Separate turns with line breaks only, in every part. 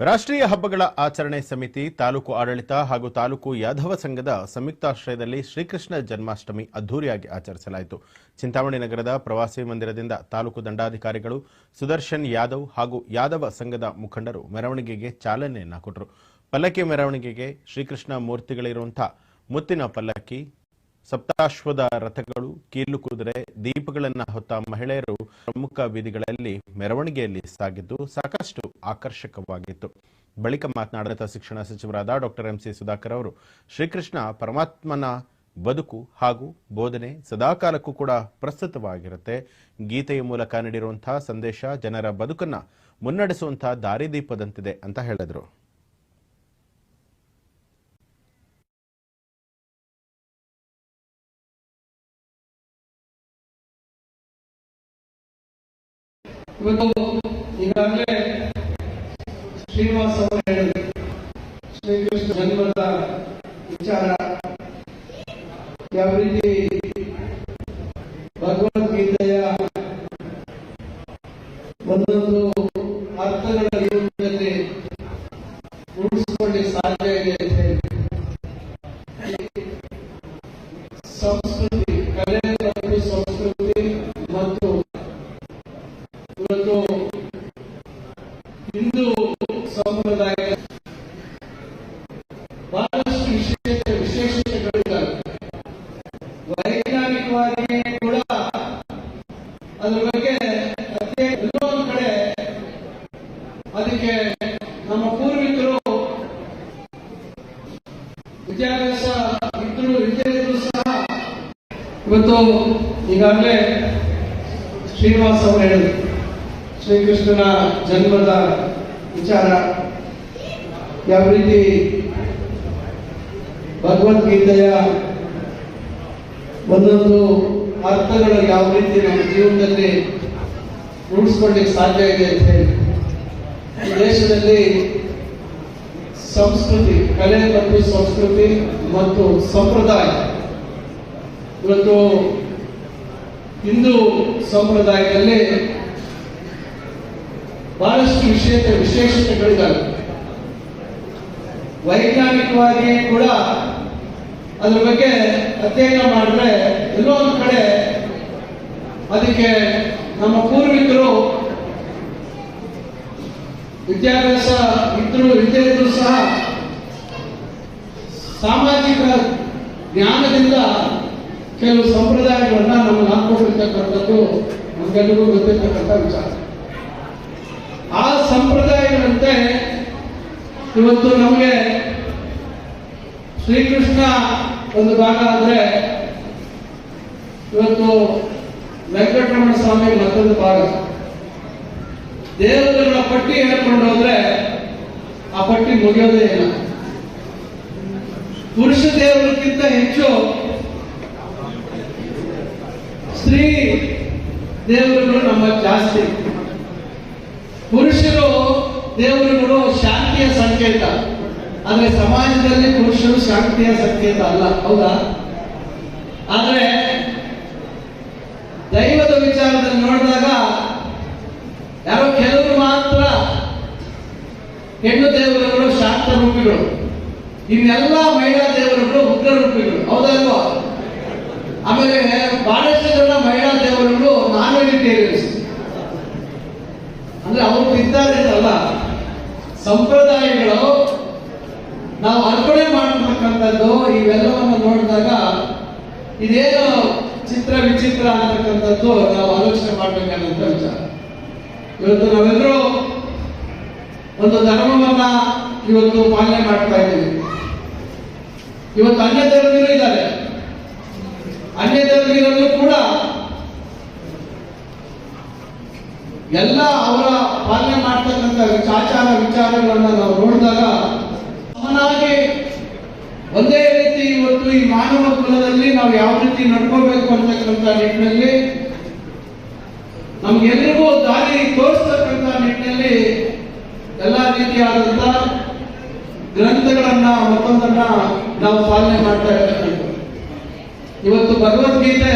ರಾಷ್ಟ್ರೀಯ ಹಬ್ಬಗಳ ಆಚರಣೆ ಸಮಿತಿ, ತಾಲೂಕು ಆಡಳಿತ ಹಾಗೂ ತಾಲೂಕು ಯಾದವ ಸಂಘದ ಸಂಯುಕ್ತಾಶ್ರಯದಲ್ಲಿ ಶ್ರೀಕೃಷ್ಣ ಜನ್ಮಾಷ್ಟಮಿ ಅದ್ದೂರಿಯಾಗಿ ಆಚರಿಸಲಾಯಿತು. ಚಿಂತಾಮಣಿ ನಗರದ ಪ್ರವಾಸಿ ಮಂದಿರದಿಂದ ತಾಲೂಕು ದಂಡಾಧಿಕಾರಿಗಳು ಸುದರ್ಶನ್ ಯಾದವ್ ಹಾಗೂ ಯಾದವ ಸಂಘದ ಮುಖಂಡರು ಮೆರವಣಿಗೆಗೆ ಚಾಲನೆಯನ್ನ ಕೊಟ್ಟರು ಪಲ್ಲಕ್ಕಿ ಮೆರವಣಿಗೆಗೆ ಶ್ರೀಕೃಷ್ಣ ಮೂರ್ತಿಗಳಿರುವಂತಹ ಮುತ್ತಿನ ಪಲ್ಲಕ್ಕಿ ಸಪ್ತಾಶ್ವದ ರಥಗಳು ಕೀಲು ಕುದುರೆ ದೀಪಗಳನ್ನ ಹೊತ್ತ ಮಹಿಳೆಯರು ಪ್ರಮುಖ ಬೀದಿಗಳಲ್ಲಿ ಮೆರವಣಿಗೆಯಲ್ಲಿ ಸಾಗಿದ್ದು ಸಾಕಷ್ಟು ಆಕರ್ಷಕವಾಗಿತ್ತು. ಬಳಿಕ ಮಾತನಾಡಿದ ಶಿಕ್ಷಣ ಸಚಿವರಾದ ಡಾಕ್ಟರ್ ಎಂಸಿ ಸುಧಾಕರ್ ಅವರು, ಶ್ರೀಕೃಷ್ಣ ಪರಮಾತ್ಮನ ಬದುಕು ಹಾಗೂ ಬೋಧನೆ ಸದಾಕಾಲಕ್ಕೂ ಕೂಡ ಪ್ರಸ್ತುತವಾಗಿರುತ್ತೆ. ಗೀತೆಯ ಮೂಲಕ ನೀಡಿರುವಂತಹ ಸಂದೇಶ ಜನರ ಬದುಕನ್ನ ಮುನ್ನಡೆಸುವಂತಹ ದಾರಿದೀಪದಂತಿದೆ ಅಂತ ಹೇಳಿದರು.
ಇವತ್ತು ಈಗಾಗಲೇ ಶ್ರೀನಿವಾಸ್ ಅವರು ಹೇಳಿದ್ರು. ಶ್ರೀಕೃಷ್ಣ ಜನ್ಮದ ವಿಚಾರ. ಯಾವ ರೀತಿ ಇವತ್ತು ಈಗಾಗಲೇ ಶ್ರೀನಿವಾಸ್ ಅವರು ಹೇಳಿದರು, ಶ್ರೀಕೃಷ್ಣನ ಜನ್ಮದ ವಿಚಾರ. ಯಾವ ರೀತಿ ಭಗವದ್ಗೀತೆಯ ಒಂದೊಂದು ಅರ್ಥಗಳು ಯಾವ ರೀತಿ ನಮ್ಮ ಜೀವನದಲ್ಲಿ ರೂಢಿಸ್ಕೊಳ್ಳಿಕ್ಕೆ ಸಾಧ್ಯ ಇದೆ ಅಂತ ಹೇಳಿ. ದೇಶದಲ್ಲಿ ಸಂಸ್ಕೃತಿ, ಕಲೆ ಮತ್ತು ಸಂಸ್ಕೃತಿ ಮತ್ತು ಸಂಪ್ರದಾಯ ಇವತ್ತು ಹಿಂದೂ ಸಂಪ್ರದಾಯದಲ್ಲಿ ಬಹಳಷ್ಟು ವಿಶೇಷ ವಿಶೇಷತೆಗಳಿದ್ದಾವೆ. ವೈಜ್ಞಾನಿಕವಾಗಿ ಕೂಡ ಅದ್ರ ಬಗ್ಗೆ ಅಧ್ಯಯನ ಮಾಡಿದ್ರೆ ಎಲ್ಲೋ ಒಂದು ಕಡೆ ಅದಕ್ಕೆ ನಮ್ಮ ಪೂರ್ವಿಕರು, ವಿದ್ಯಾಭ್ಯಾಸ ಇದ್ರು ಇಲ್ಲದೇ ಇದ್ರು ಸಹ ಸಾಮಾಜಿಕ ಜ್ಞಾನದಿಂದ ಕೆಲವು ಸಂಪ್ರದಾಯಗಳನ್ನ ನಾವು ಹಾಕೊಂಡಿರ್ತಕ್ಕಂಥದ್ದು ನಮ್ಗೆಲ್ಲರಿಗೂ ಗೊತ್ತಿರ್ತಕ್ಕಂಥ ವಿಚಾರ. ಆ ಸಂಪ್ರದಾಯಗಳಂತೆ ಇವತ್ತು ನಮಗೆ ಶ್ರೀಕೃಷ್ಣ ಒಂದು ಭಾಗ ಅಂದ್ರೆ ಇವತ್ತು ವೆಂಕಟರಮಣ ಸ್ವಾಮಿ ಮತ್ತೊಂದು ಭಾಗ. ದೇವರುಗಳ ಪಟ್ಟಿ ಹೇಳ್ಕೊಂಡು ಹೋದ್ರೆ ಆ ಪಟ್ಟಿ ಮುಗಿಯೋದೇ ಇಲ್ಲ. ಪುರುಷ ದೇವರಕ್ಕಿಂತ ಹೆಚ್ಚು ಸ್ತ್ರೀ ದೇವರುಗಳು ನಮ್ಮ ಜಾಸ್ತಿ. ಪುರುಷರು ದೇವರುಗಳು ಶಾಂತಿಯ ಸಂಕೇತ. ಆದ್ರೆ ಸಮಾಜದಲ್ಲಿ ಪುರುಷರು ಶಾಂತಿಯ ಸಂಕೇತ ಅಲ್ಲ, ಹೌದಾ? ಆದ್ರೆ ದೈವದ ವಿಚಾರದಲ್ಲಿ ನೋಡಿದಾಗ ಯಾರೋ ಕೆಲವರು ಮಾತ್ರ ಹೆಣ್ಣು ದೇವರುಗಳು, ಶಾಂತ ರೂಪಿಗಳು. ಇನ್ನೆಲ್ಲ ಮಹಿಳಾ ದೇವರುಗಳು ಉಗ್ರ ರೂಪಿಗಳು ಹೌದಲ್ವಾ ಆಮೇಲೆ ಬಹಳಷ್ಟು ಜನ ಮಹಿಳಾ ದೇವರುಗಳು ನಾನ್ ಅಂದ್ರೆ ಅವರು ಇದ್ದಾರೆ ಅಲ್ಲ. ಸಂಪ್ರದಾಯಗಳು ನಾವು ಅರ್ಪಣೆ ಮಾಡತಕ್ಕಂಥದ್ದು ಇವೆಲ್ಲವನ್ನು ನೋಡಿದಾಗ ಇದೇನು ಚಿತ್ರ ವಿಚಿತ್ರ ಅಂತಕ್ಕಂಥದ್ದು ನಾವು ಆಲೋಚನೆ ಮಾಡ್ಬೇಕಾದಂತ ವಿಚಾರ. ಇವತ್ತು ನಾವೆಲ್ಲರೂ ಒಂದು ಧರ್ಮವನ್ನ ಇವತ್ತು ಪಾಲನೆ ಮಾಡ್ತಾ ಇದ್ದೀವಿ. ಇವತ್ತು ಅನ್ಯ ಧರ್ಮೀಯರು ಇದ್ದಾರೆ. ಅನ್ಯ ಧರ್ಮೀಯರಲ್ಲೂ ಕೂಡ ಎಲ್ಲ ಅವರ ಪಾಲನೆ ಮಾಡ್ತಕ್ಕಂಥ ಆಚಾರ ವಿಚಾರಗಳನ್ನ ನಾವು ನೋಡಿದಾಗ ಸಮನಾಗಿ ಒಂದೇ ರೀತಿ ಇವತ್ತು ಈ ಮಾನವ ಕುಲದಲ್ಲಿ ನಾವು ಯಾವ ರೀತಿ ನಡ್ಕೋಬೇಕು ಅಂತಕ್ಕಂಥ ನಿಟ್ಟಿನಲ್ಲಿ ನಮ್ಗೆಲ್ರಿಗೂ ದಾರಿ ತೋರಿಸ್ತಕ್ಕಂಥ ನಿಟ್ಟಿನಲ್ಲಿ ಎಲ್ಲ ರೀತಿಯಾದಂತ ಗ್ರಂಥಗಳನ್ನ ಮತ್ತೊಂದನ್ನ ನಾವು ಪಾಲನೆ ಮಾಡ್ತಾ ಇರ್ತಕ್ಕಂಥ ಇವತ್ತು ಭಗವದ್ಗೀತೆ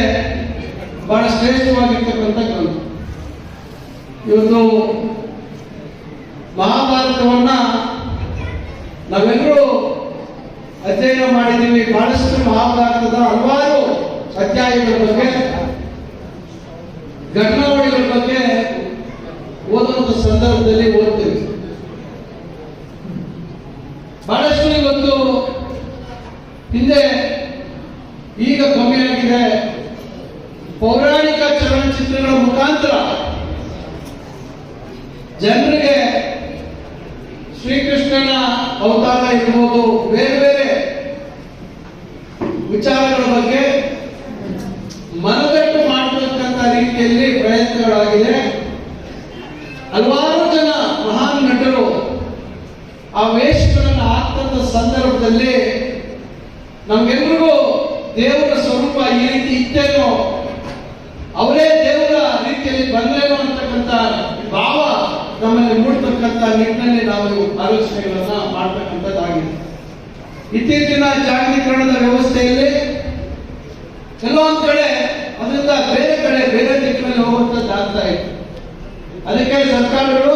ಬಹಳ ಶ್ರೇಷ್ಠವಾಗಿರ್ತಕ್ಕಂಥ ಗ್ರಂಥ. ಇವತ್ತು ಮಹಾಭಾರತವನ್ನ ನಾವೆಲ್ಲರೂ ಅಧ್ಯಯನ ಮಾಡಿದ್ದೀವಿ. ಬಹಳಷ್ಟು ಮಹಾಭಾರತದ ಹಲವಾರು ಅಧ್ಯಾಯಗಳ ಬಗ್ಗೆ, ಘಟನಾವಳಿಗಳ ಬಗ್ಗೆ ಓದುವಂತ ಸಂದರ್ಭದಲ್ಲಿ ಓದ್ತೀವಿ. ಬಹಳಷ್ಟು ಇವತ್ತು ಹಿಂದೆ ಈಗ ಕಮ್ಮಿಯಾಗಿದೆ. ಪೌರಾಣಿಕ ಚಲನಚಿತ್ರಗಳ ಮುಖಾಂತರ ಜನರಿಗೆ ಶ್ರೀಕೃಷ್ಣನ ಅವತಾರ ಇರ್ಬೋದು. ಬೇರೆ ಬೇರೆ ವಿಚಾರಗಳ ಬಗ್ಗೆ ಮನದಟ್ಟು ಮಾಡತಕ್ಕಂಥ ರೀತಿಯಲ್ಲಿ ಪ್ರಯತ್ನಗಳಾಗಿದೆ ಹಲವಾರು ಜನ ಮಹಾನ್ ನಟರು ಆ ವೇಷಗಳನ್ನು ಹಾಕ್ತಂತ ಸಂದರ್ಭದಲ್ಲಿ ನಮ್ಗೆಲ್ರಿಗೂ ದೇವರ ಸ್ವರೂಪ ಈ ರೀತಿ ಇತ್ತೇನೋ ಅವರೇ ದೇವರ ರೀತಿಯಲ್ಲಿ ಬಂದ್ರೇನು ಅಂತಕ್ಕಂಥ ಭಾವ ನಮ್ಮಲ್ಲಿ ಮೂಡ್ತಕ್ಕಂಥ ನಿಟ್ಟಿನಲ್ಲಿ ನಾವು ಆಲೋಚನೆಗಳನ್ನ ಮಾಡ್ತಕ್ಕಂಥದ್ದಾಗಿದೆ. ಇತ್ತೀಚಿನ ಜಾಗತೀಕರಣದ ವ್ಯವಸ್ಥೆಯಲ್ಲಿ ಕೆಲವೊಂದು ಕಡೆ ಅದರಿಂದ ಬೇರೆ ಕಡೆ ಬೇರೆ ದಿಕ್ಕಿನಲ್ಲಿ ಹೋಗುವಂತದ್ದು ಆಗ್ತಾ ಇದೆ. ಅದಕ್ಕೆ ಸರ್ಕಾರಗಳು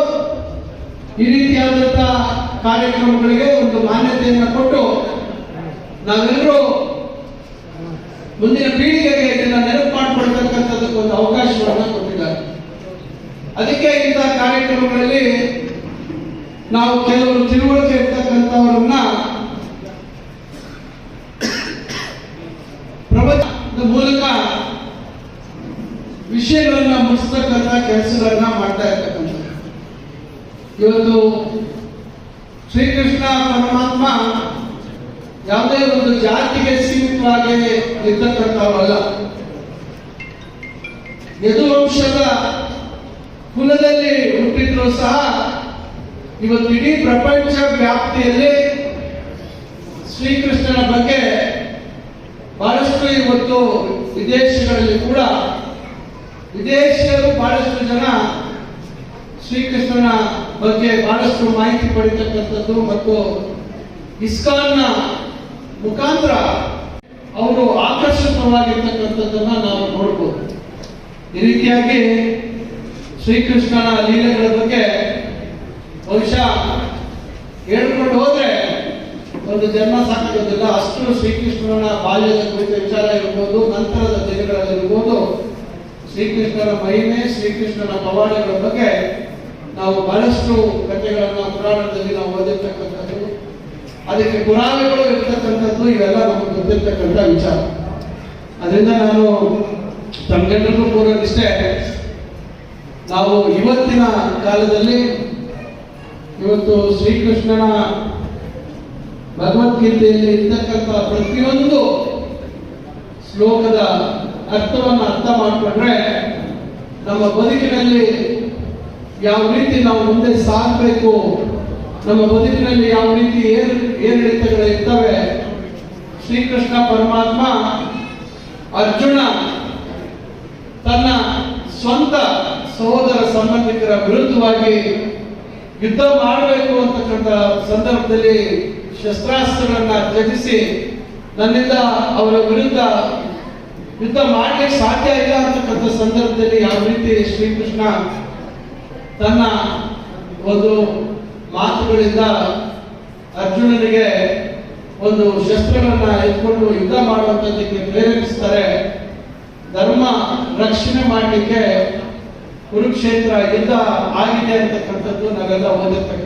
ಈ ರೀತಿಯಾದಂತಹ ಕಾರ್ಯಕ್ರಮಗಳಿಗೆ ಒಂದು ಮಾನ್ಯತೆಯನ್ನು ಕೊಟ್ಟು ನಾವೆಲ್ಲರೂ ಮುಂದಿನ ಪೀಳಿಗೆಗೆ ಇದನ್ನ ನೆನಪು ಮಾಡಿಕೊಳ್ತಕ್ಕಂಥದ್ದಕ್ಕೆ ಒಂದು ಅವಕಾಶವನ್ನು ಅದಕ್ಕೆ ಇಂತಹ ಕಾರ್ಯಕ್ರಮಗಳಲ್ಲಿ ನಾವು ಕೆಲವರು ತಿಳುವಳಿಕೆ ಇರ್ತಕ್ಕಂಥವರನ್ನ ಪ್ರವಚನದ ಮೂಲಕ ವಿಷಯಗಳನ್ನ ಮುಗಿಸ್ತಕ್ಕಂಥ ಕೆಲಸಗಳನ್ನ ಮಾಡ್ತಾ ಇರ್ತಕ್ಕಂಥ ಇವತ್ತು ಶ್ರೀಕೃಷ್ಣ ಪರಮಾತ್ಮ ಯಾವುದೇ ಒಂದು ಜಾತಿಗೆ ಸೀಮಿತವಾಗಿ ಇರ್ತಕ್ಕಂಥವಲ್ಲ ಯದುವಂಶದ ಕುಲದಲ್ಲಿ ಹುಟ್ಟಿದ್ರು ಸಹ ಇವತ್ತು ಇಡೀ ಪ್ರಪಂಚ ವ್ಯಾಪ್ತಿಯಲ್ಲಿ ಶ್ರೀಕೃಷ್ಣನ ಬಗ್ಗೆ ಬಹಳಷ್ಟು ಇವತ್ತು ವಿದೇಶಗಳಲ್ಲಿ ಕೂಡ ವಿದೇಶಿಯರು ಬಹಳಷ್ಟು ಜನ ಶ್ರೀಕೃಷ್ಣನ ಬಗ್ಗೆ ಬಹಳಷ್ಟು ಮಾಹಿತಿ ಪಡಿತಕ್ಕಂಥದ್ದು ಮತ್ತು ಇಸ್ಕಾನ್ನ ಮುಖಾಂತರ ಅವರು ಆಕರ್ಷಕವಾಗಿರ್ತಕ್ಕಂಥದ್ದನ್ನ ನಾವು ನೋಡ್ಬೋದು. ಈ ರೀತಿಯಾಗಿ ಶ್ರೀಕೃಷ್ಣನ ಲೀಲೆಗಳ ಬಗ್ಗೆ ಬಹುಶಃ ಹೇಳ್ಕೊಂಡು ಹೋದ್ರೆ ಒಂದು ಜನ್ಮ ಸಾಕಾಗೋದಿಲ್ಲ ಅಷ್ಟು ಶ್ರೀಕೃಷ್ಣನ ಬಾಲ್ಯದ ಕುರಿತ ವಿಚಾರ ಇರ್ಬೋದು, ನಂತರದ ದಿನಗಳಲ್ಲಿರ್ಬೋದು ಶ್ರೀಕೃಷ್ಣನ ಮಹಿಮೆ, ಶ್ರೀಕೃಷ್ಣನ ಪವಾಡಗಳ ಬಗ್ಗೆ ನಾವು ಬಹಳಷ್ಟು ಕಥೆಗಳನ್ನು ಪುರಾಣದಲ್ಲಿ ನಾವು ಓದಿರ್ತಕ್ಕಂಥದ್ದು. ಅದಕ್ಕೆ ಪುರಾಣಗಳು ಇರ್ತಕ್ಕಂಥದ್ದು, ಇವೆಲ್ಲ ನಮಗೆ ಗೊತ್ತಿರ್ತಕ್ಕಂಥ ವಿಚಾರ. ಅದರಿಂದ ನಾನು ತಮ್ಗೆಲ್ಲರಿಗೂ ಪೂರೈಸಿಷ್ಟೇ ನಾವು ಇವತ್ತಿನ ಕಾಲದಲ್ಲಿ ಇವತ್ತು ಶ್ರೀಕೃಷ್ಣನ ಭಗವದ್ಗೀತೆಯಲ್ಲಿ ಇರ್ತಕ್ಕಂಥ ಪ್ರತಿಯೊಂದು ಶ್ಲೋಕದ ಅರ್ಥವನ್ನು ಅರ್ಥ ಮಾಡಿಕೊಂಡ್ರೆ ನಮ್ಮ ಬದುಕಿನಲ್ಲಿ ಯಾವ ರೀತಿ ನಾವು ಮುಂದೆ ಸಾಗಬೇಕು, ನಮ್ಮ ಬದುಕಿನಲ್ಲಿ ಯಾವ ರೀತಿ ಏರು ಏರಿಳಿತಗಳು ಇರ್ತವೆ, ಶ್ರೀಕೃಷ್ಣ ಪರಮಾತ್ಮ ಅರ್ಜುನ ತನ್ನ ಸ್ವಂತ ಸಹೋದರ ಸಂಬಂಧಿಕರ ವಿರುದ್ಧವಾಗಿ ಯುದ್ಧ ಮಾಡಬೇಕು ಅಂತಕ್ಕಂಥ ಸಂದರ್ಭದಲ್ಲಿ ಶಸ್ತ್ರಾಸ್ತ್ರಗಳನ್ನ ತ್ಯಜಿಸಿ ನನ್ನಿಂದ ಅವರ ವಿರುದ್ಧ ಯುದ್ಧ ಮಾಡಲಿಕ್ಕೆ ಸಾಧ್ಯ ಇಲ್ಲ ಅಂತಕ್ಕಂಥ ಸಂದರ್ಭದಲ್ಲಿ ಯಾವ ರೀತಿ ಶ್ರೀಕೃಷ್ಣ ತನ್ನ ಒಂದು ಮಾತುಗಳಿಂದ ಅರ್ಜುನನಿಗೆ ಒಂದು ಶಸ್ತ್ರಗಳನ್ನ ಎತ್ಕೊಂಡು ಯುದ್ಧ ಮಾಡುವಂಥದ್ದಕ್ಕೆ ಪ್ರೇರೇಪಿಸ್ತಾರೆ, ಧರ್ಮ ರಕ್ಷಣೆ ಮಾಡಲಿಕ್ಕೆ ಕುರುಕ್ಷೇತ್ರ ಎಲ್ಲ ಆಗಿದೆ ಅಂತಕ್ಕಂಥದ್ದು ನಾವೆಲ್ಲ ಓದಿರ್ತಕ್ಕಂಥ